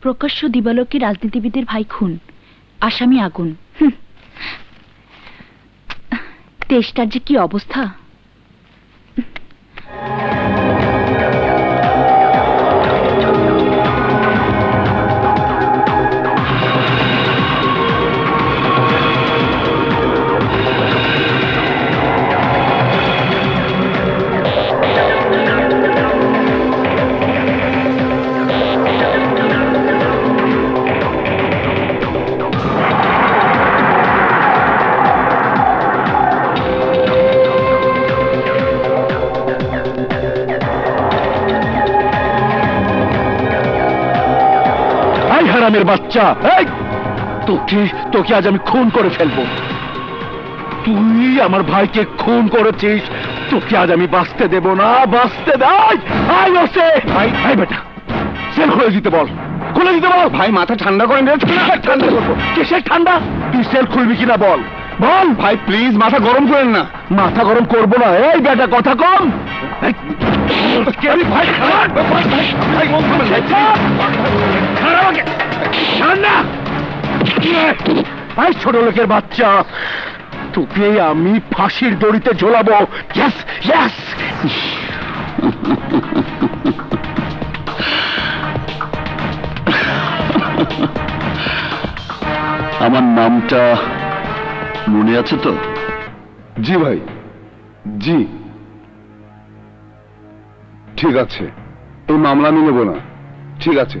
প্রকাশ্য দিবালোকে রাজনীতিবিদের ভাই খুন আসামি আগুন। দেশটার যে কি অবস্থা হারামের বাচ্চা এই তোকে তোকে আজ আমি খুন করে ফেলব তুই আমার ভাইকে খুন করেছিস তোকে আজ আমি বাঁচতে দেব না বাঁচতে দেয় আই ওসে ভাই ভাই বেটা সেল খুলে দিতে বল খুলে দিতে বল ভাই মাথা ঠান্ডা করে নে ঠান্ডা করব কিসের ঠান্ডা তুই সেল খুলবি কিনা বল বল ভাই প্লিজ মাথা গরম করেন না মাথা গরম করব না এই বেটা কথা কম এই, কে আমি ভাই খারাপ ভাই, ছোট লোকের বাচ্চা তোকে আমি ফাঁসির দড়িতে ঝোলাবো। ইয়েস ইয়েস আমার নামটা মনে আছে তো? জি ভাই জি। ঠিক আছে। এই মামলা আমি নেব না। ঠিক আছে।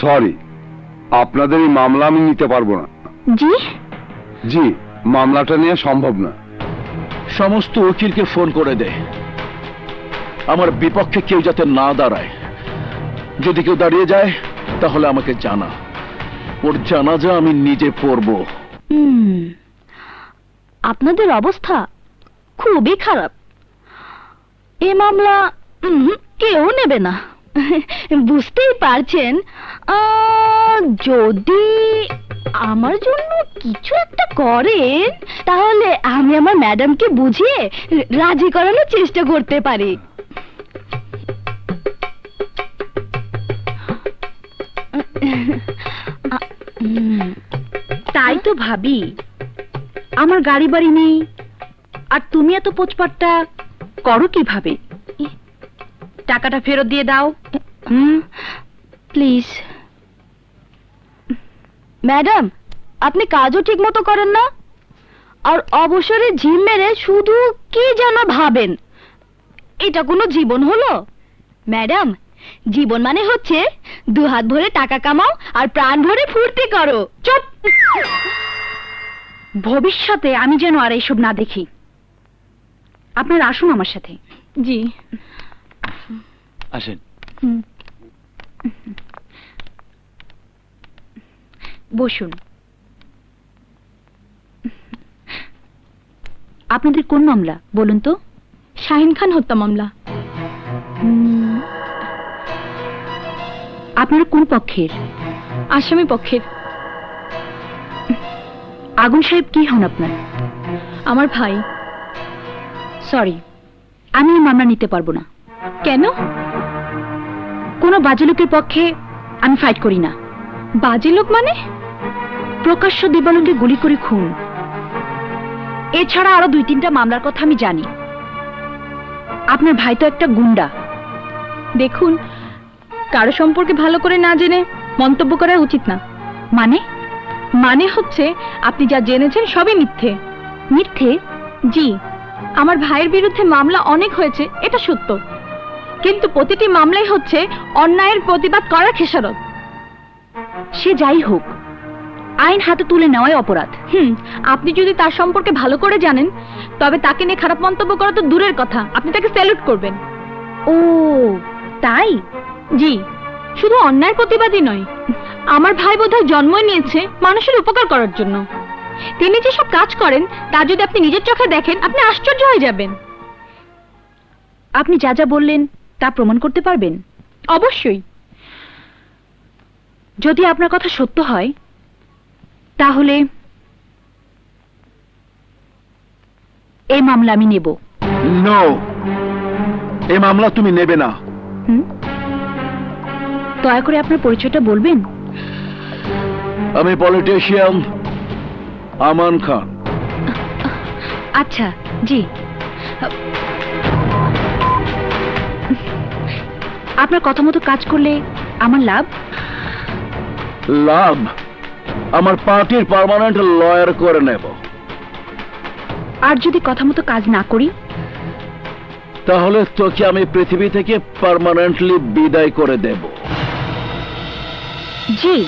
সরি আপনাদের এই মামলা আমি নিতে পারব না। জি? জি মামলাটা নিয়ে সম্ভব না। সমস্ত উকিলকে ফোন করে দে। আমার বিপক্ষে কেউ যাতে না দাঁড়ায়। যদি কেউ দাঁড়িয়ে যায় তাহলে আমাকে জানা। ওর জানাজা আমি নিজে পড়ব। আপনাদের অবস্থা খুবই খারাপ। এ মামলা উম, কেউ নেবে না। বুঝতেই পারছেন। যদি আমার জন্য কিছু একটা করেন তাহলে আমি আমার ম্যাডামকে বুঝিয়ে রাজি করানোর চেষ্টা করতে পারি। তাই তো ভাবি। আমার গাড়ি বাড়ি নেই আর তুমি এত পোচপাটটা করো কীভাবে? টাকাটা ফেরত দিয়ে দাও। হুম? প্লিজ। ম্যাডাম আপনি কাজও ঠিক মতো করেন না? আর অবসরে জিম মেরে শুধু কি যেন ভাবেন? এটা কোনো জীবন হলো? ম্যাডাম জীবন মানে হচ্ছে দু হাত ভরে টাকা কামাও আর প্রাণ ভরে ফুর্তি করো। চুপ! ভবিষ্যতে আমি যেন আর এইসব না দেখি। আপনার আসুন আমার সাথে। জি। আসেন। বসুন। আপনাদের কোন মামলা বলুন তো? শাহিন খান হত্যা মামলা। আপনারা কোন পক্ষের? আসামি পক্ষের। আগুন সাহেব কি হন আপনার? আমার ভাই। সরি আমি এই মামলা নিতে পারব না। কেন? কোনো বাজে লোকের পক্ষে আমি ফাইট করি না। বাজে লোক মানে? প্রকাশ্য দিবালকে গুলি করে খুন। এছাড়া আরও দুই তিনটা মামলার কথা আমি জানি। আপনার ভাই তো একটা গুন্ডা। দেখুন, কারও সম্পর্কে ভালো করে না জেনে মন্তব্য করা উচিত না। মানে? মানে হচ্ছে, আপনি যা জেনেছেন সবই মিথ্যে। মিথ্যে? জি, আমার ভাইয়ের বিরুদ্ধে মামলা অনেক হয়েছে, এটা সত্য। কিন্তু প্রতিটি মামলাই হচ্ছে অন্যায়ের প্রতিবাদ করার খেসারত। সে যাই হোক আইন হাতে তুলে নেওয়াই অপরাধ। হুম আপনি যদি তার সম্পর্কে ভালো করে জানেন তবে তাকে নিয়ে খারাপ মন্তব্য করা তো দূরের কথা। আপনি তাকে স্যালুট করবেন। ও তাই? জি শুধু অন্যায়ের প্রতিবাদী নয়। আমার ভাই বোধহয় জন্মই নিয়েছে মানুষের উপকার করার জন্য। তিনি যেসব কাজ করেন তা যদি আপনি নিজের চোখে দেখেন আপনি আশ্চর্য হয়ে যাবেন। আপনি যা যা বললেন তা প্রমাণ করতে পারবেন? অবশ্যই। যদি আপনার কথা সত্য হয় তাহলে এই মামলা আমি নেব। নো এ মামলা তুমি নেবে না। দয়া করে আপনার পরিচয়টা বলবেন? আমি পলিটিশিয়ান আমান খান। আচ্ছা জি। আপনার কথা মতো কাজ করলে আমার লাভ? লাভ? আমার পার্টির পার্মানেন্ট লয়ার করে নেব। আর যদি কথা মতো কাজ না করি? তাহলে তোকে আমি পৃথিবী থেকে পার্মানেন্টলি বিদায় করে দেব। জি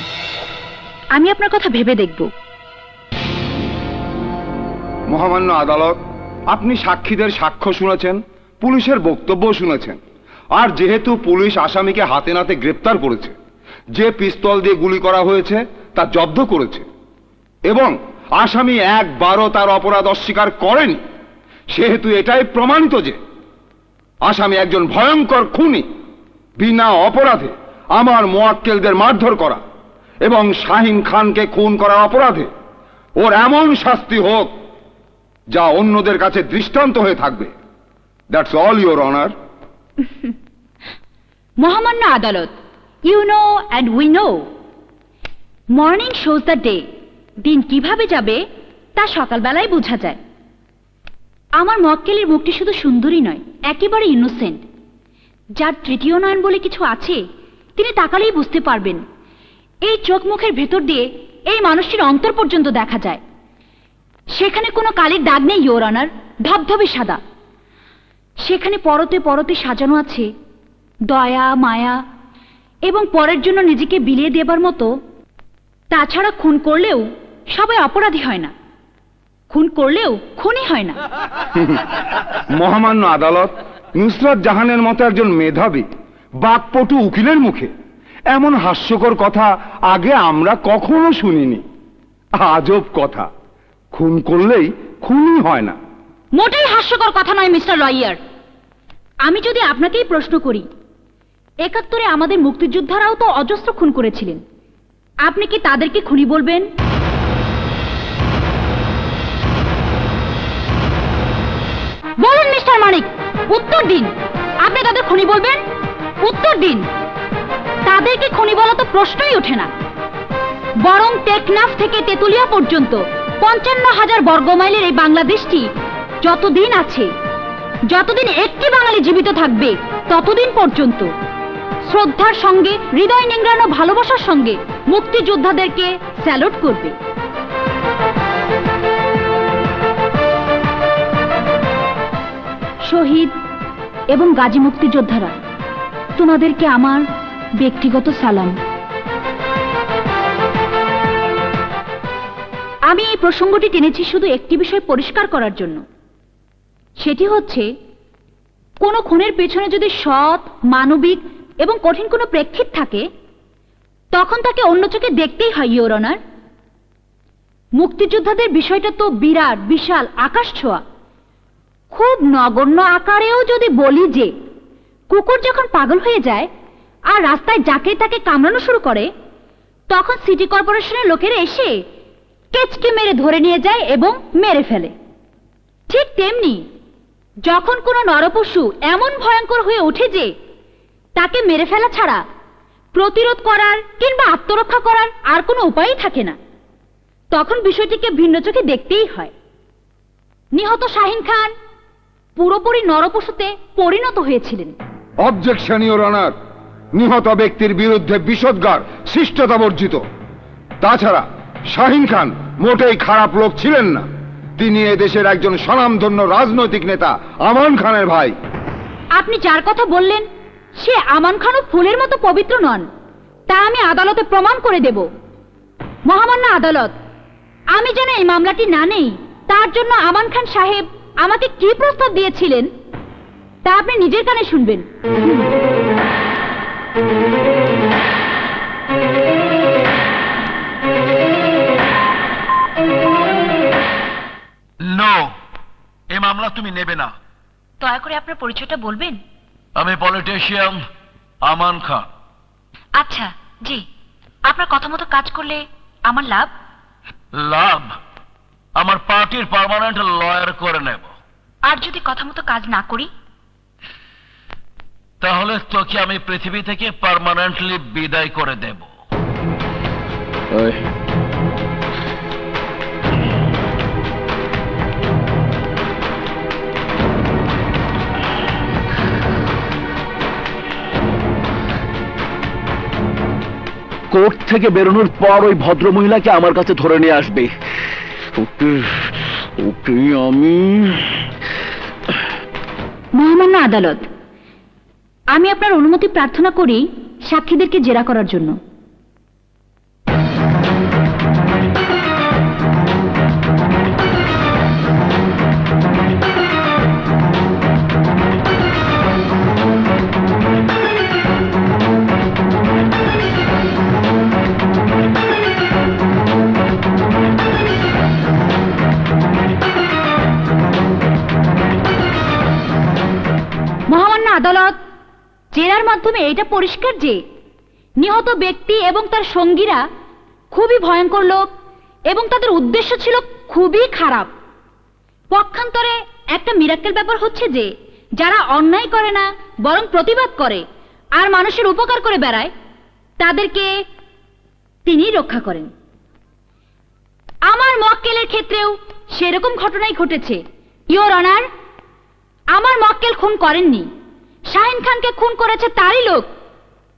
আমি আপনার কথা ভেবে দেখব। মহামান্য আদালত আপনি সাক্ষীদের সাক্ষ্য শুনেছেন পুলিশের বক্তব্য শুনেছেন। আর যেহেতু পুলিশ আসামিকে হাতে নাতে গ্রেপ্তার করেছে যে পিস্তল দিয়ে গুলি করা হয়েছে তা জব্দ করেছে। এবং আসামি একবারও তার অপরাধ অস্বীকার করেনি। সেহেতু এটাই প্রমাণিত যে আসামি একজন ভয়ঙ্কর খুনি বিনা অপরাধে আমার মোয়াক্কেলদের মারধর করা এবং শাহিন খানকে খুন করার অপরাধে ওর এমন শাস্তি হোক যা অন্যদের কাছে দৃষ্টান্ত হয়ে থাকবে। দ্যাটস অল ইউর অনার মহামান্য আদালত you know and we know morning shows the day দিন কীভাবে যাবে, তা সকালবেলায় বোঝা যায়। আমার মক্কেলের মুখটি শুধু সুন্দরী নয়, একেবারে ইনোসেন্ট যার তৃতীয় নয়ন বলে কিছু আছে, তিনি তাকালেই বুঝতে পারবেন। এই চোখ মুখের ভেতর দিয়ে এই মানুষটির অন্তর পর্যন্ত দেখা যায়। সেখানে কোনো কালির দাগ নেই ইয়োর অনার ধবধবে সাদা। সেখানে পরতে পরতে সাজানো আছে। দয়া, মায়া, এবং পরের জন্য নিজেকে বিলিয়ে দেবার মতো তাছাড়া খুন করলেও সবাই অপরাধী হয় না। খুন করলেও খুনই হয় না। মহামান্য আদালত নুসরাত জাহানের মতো একজন মেধাবী বাকপটু উকিলের মুখে। এমন হাস্যকর কথা আগে আমরা কখনো শুনিনি। আজব কথা। খুন করলেই খুনই হয় না। মোটেই হাস্যকর কথা নয় মিস্টার লয়ার। আমি যদি আপনাকেই প্রশ্ন করি একাত্তরে আমাদের মুক্তিযোদ্ধারাও তো অজস্র খুন করেছিলেন। আপনি কি তাদেরকে খুনি বলবেন? বলুন, মিস্টার মানিক, উত্তর দিন। আপনি তাদের খুনি বলবেন? উত্তর দিন। তাদেরকে খুনি বলা তো প্রশ্নই ওঠে না। বরং টেকনাফ থেকে তেতুলিয়া পর্যন্ত পঞ্চান্ন হাজার বর্গমাইলের এই বাংলাদেশটি যতদিন আছে, যতদিন একটি বাঙালি জীবিত থাকবে, ততদিন পর্যন্ত শ্রদ্ধার সঙ্গে, হৃদয় নিংড়ানো ভালোবাসার সঙ্গে মুক্তিযোদ্ধাদেরকে স্যালুট করবে। শহীদ এবং গাজী মুক্তিযোদ্ধারা, তোমাদেরকে আমার ব্যক্তিগত সালাম। আমি এই প্রসঙ্গটি টেনেছি শুধু একটি বিষয় পরিষ্কার করার জন্য। সেটি হচ্ছে, কোনো খুনের পেছনে যদি সৎ, মানবিক এবং কঠিন কোনো প্রেক্ষিত থাকে তখন তাকে অন্য চোখে দেখতেই হয় ইয়োর অনার মুক্তিযোদ্ধাদের বিষয়টা তো বিরাট, বিশাল, আকাশ ছোঁয়া। খুব নগণ্য আকারেও যদি বলি যে, কুকুর যখন পাগল হয়ে যায় আর রাস্তায় যাকে তাকে কামড়ানো শুরু করে, তখন সিটি কর্পোরেশনের লোকেরা এসে কেচকে মেরে ধরে নিয়ে যায় এবং মেরে ফেলে। ঠিক তেমনি, যখন কোনো নরপশু এমন ভয়ঙ্কর হয়ে ওঠে যে, তাকে মেরে ফেলা ছাড়া প্রতিরোধ করার কিংবা আত্মরক্ষা করার আর কোনো উপায়ই থাকে না। তখন বিষয়টিকে ভিন্ন চোখে দেখতেই হয়। নিহত শাহিন খান পুরোপুরি নরপশুতে পরিণত হয়েছিলেন। অবজেকশন ইউর অনার নিহত ব্যক্তির বিরুদ্ধে বিষদগার শিষ্টতা বর্জিত তাছাড়া শাহিন খান মোটেই খারাপ লোক ছিলেন না। তিনি এদেশের একজন স্বনামধন্য রাজনৈতিক নেতা আমান খানের ভাই। আপনি যার কথা বললেন সে আমান খানও ফুলের মতো পবিত্র নন। তা আমি আদালতে প্রমাণ করে দেব। মহামান্য আদালত আমি যেন এই মামলাটি না নেই তার জন্য আমান খান সাহেব আমাকে কি প্রস্তাব দিয়েছিলেন তা আপনি নিজের কানে শুনবেন। নো এ মামলা তুমি নেবে না। দয়া করে আপনার পরিচয়টা বলবেন? আমি পলিটিশিয়ান আমান খান। আচ্ছা জি। আপনার কথা মতো কাজ করলে আমার লাভ? লাভ? আমার পার্টির পার্মানেন্ট লয়ার করে নেব। আর যদি কথা মতো কাজ না করি? তাহলে তোকে আমি পৃথিবী থেকে পার্মানেন্টলি বিদায় করে দেব। কোর্ট থেকে বেরোনোর পর ওই ভদ্র মহিলাকে আমার কাছে ধরে নিয়ে আসবে। ওকে ওকে আমি মহামান্য আদালত, আমি আপনার অনুমতি প্রার্থনা করি সাক্ষীদেরকে জেরা করার জন্য। মাধ্যমে এটা পরিষ্কার যে নিহত ব্যক্তি এবং তার সঙ্গীরা খুবই ভয়ঙ্কর লোক এবং তাদের উদ্দেশ্য ছিল খুবই খারাপ। পক্ষান্তরে একটা মিরাক্কেল ব্যাপার হচ্ছে যে যারা অন্যায় করে না, বরং প্রতিবাদ করে আর মানুষের উপকার করে বেড়ায়, তাদেরকে তিনি রক্ষা করেন। আমার মক্কেলের ক্ষেত্রেও সেরকম ঘটনাই ঘটেছে। ইওর অনার আমার মক্কেল খুন করেননি। শাহিন খানকে খুন করেছে তারই লোক,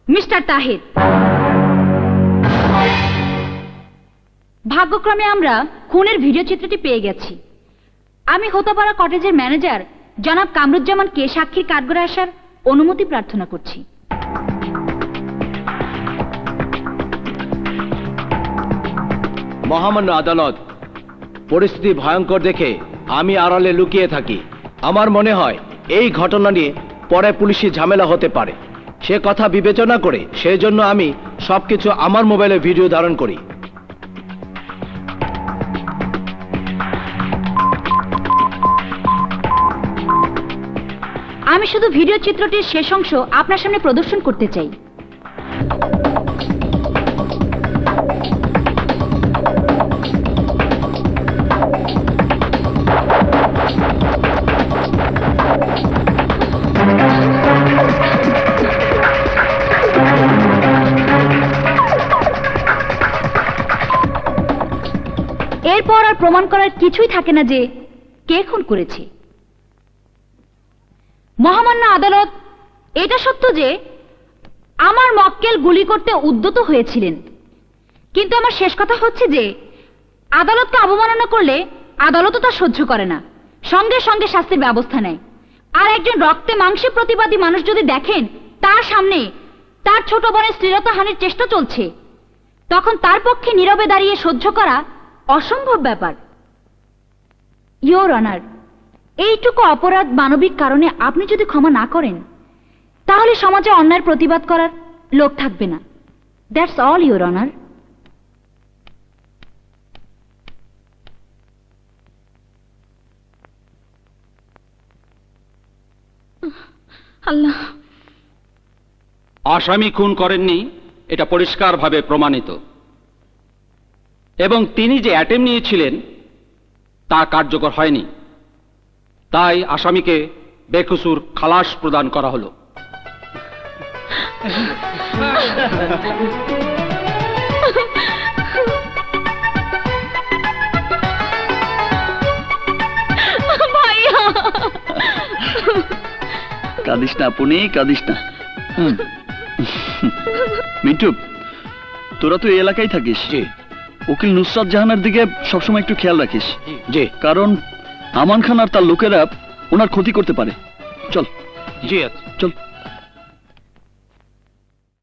মিস্টার তাহিদ ভাগ্যক্রমে আমরা খুনের ভিডিও চিত্রটি পেয়ে গেছি। আমি হোতাপাড়া কটেজের ম্যানেজার জনাব কামরুজ্জামানকে সাক্ষীর কাঠগড়ে আসার অনুমতি প্রার্থনা করছি। মহামান্য আদালত, পরিস্থিতি ভয়ঙ্কর দেখে আমি আড়ালে লুকিয়ে থাকি। আমার মনে হয়, এই ঘটনা নিয়ে পরে পুলিশি ঝামেলা হতে পারে। সে কথা বিবেচনা করে সেই জন্য আমি সবকিছু আমার মোবাইলে ভিডিও ধারণ করি। আমি শুধু ভিডিও চিত্রটির শেষ অংশ আপনার সামনে প্রদর্শন করতে চাই। প্রমাণ করার কিছুই থাকে না যে কে খুন করেছে। মহামান্য আদালত এটা সত্য যে আমার মক্কেল গুলি করতে উদ্যত হয়েছিলেন। কিন্তু আমার শেষ কথা হচ্ছে যে আদালতকে অবমাননা করলে আদালতও তা সহ্য করে না। সঙ্গে সঙ্গে শাস্তির ব্যবস্থা নেয়। আর একজন রক্তে মাংসে প্রতিবাদী মানুষ যদি দেখেন, তার সামনে তার ছোট বোনের স্ত্রীরতাহানির চেষ্টা চলছে। তখন তার পক্ষে নীরবে দাঁড়িয়ে সহ্য করা অসম্ভব ব্যাপার। ইয়োর অনার এইটুকু অপরাধ মানবিক কারণে আপনি যদি ক্ষমা না করেন তাহলে সমাজে অন্যায়ের প্রতিবাদ করার লোক থাকবে না। দ্যাটস অল ইউর অনার আল্লাহ। আসামি খুন করেননি এটা পরিষ্কারভাবে প্রমাণিত। এবং তিনি যে অ্যাটেম নিয়েছিলেন তা কার্যকর হয়নি। তাই আসামিকে বেকসুর খালাস প্রদান করা হলো। কাঁদিস না আপনি কাঁদিস না। মিন্টু তোরা তো এই এলাকায় থাকিস। জি। উকিল নুসরাত জাহানের দিকে সবসময় একটু খেয়াল রাখিস। জি। কারণ আমান খান আর তার লোকেরা ওনার ক্ষতি করতে পারে। চল। জি আচ্ছা। চল।